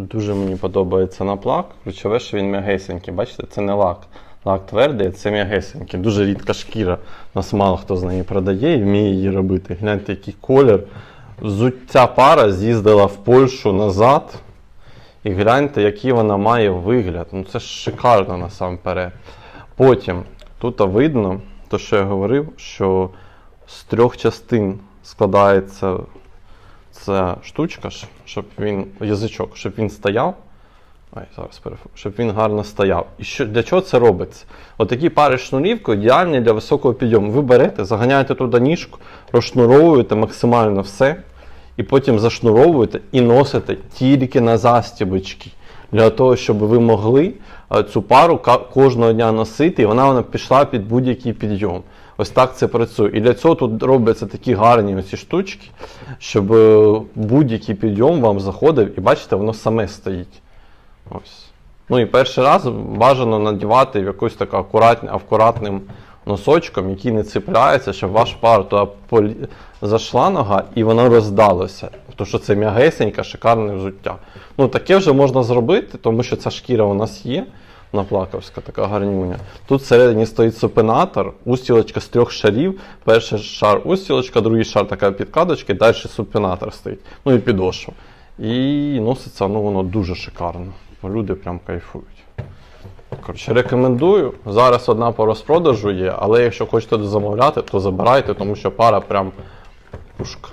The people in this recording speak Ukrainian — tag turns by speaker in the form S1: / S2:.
S1: Дуже мені подобається наплак. Ключове, що він м'ягесенький. Бачите, це не лак. Лак твердий, це м'ягесенький. Дуже рідка шкіра. Нас мало хто з неї продає і вміє її робити. Гляньте, який колір. Взуття пара з'їздила в Польщу назад. І гляньте, який вона має вигляд. Ну це ж шикарно насамперед. Потім тут видно, то, що я говорив, що з трьох частин складається ця штучка, щоб він, язичок, щоб він стояв. Ой, зараз перефу, щоб він гарно стояв. І що, для чого це робиться? Отакі пари шнурівки ідеальні для високого підйому. Ви берете, заганяєте туди ніжку, розшнуровуєте максимально все, і потім зашнуровуєте і носите тільки на застібочки. Для того, щоб ви могли е, цю пару кожного дня носити, і вона, вона пішла під будь-який підйом. Ось так це працює. І для цього тут робляться такі гарні оці штучки, щоб е, будь-який підйом вам заходив, і бачите, воно саме стоїть. Ось. Ну і перший раз бажано надівати в якусь так акуратним носочком, який не цепляється, щоб ваш пар туди полі... зайшла нога і воно роздалося. Тому що це м'ягесеньке, шикарне взуття. Ну таке вже можна зробити, тому що ця шкіра у нас є. Наплакавська така гарнюня. Тут всередині стоїть супинатор, устілочка з трьох шарів. Перший шар устілочка, другий шар така підкладочка, і далі супинатор стоїть. Ну і підошва. І носиться ну, воно дуже шикарно. Люди прям кайфують. Коротше, рекомендую. Зараз одна по розпродажу є, але якщо хочете замовляти, то забирайте, тому що пара прям пушка.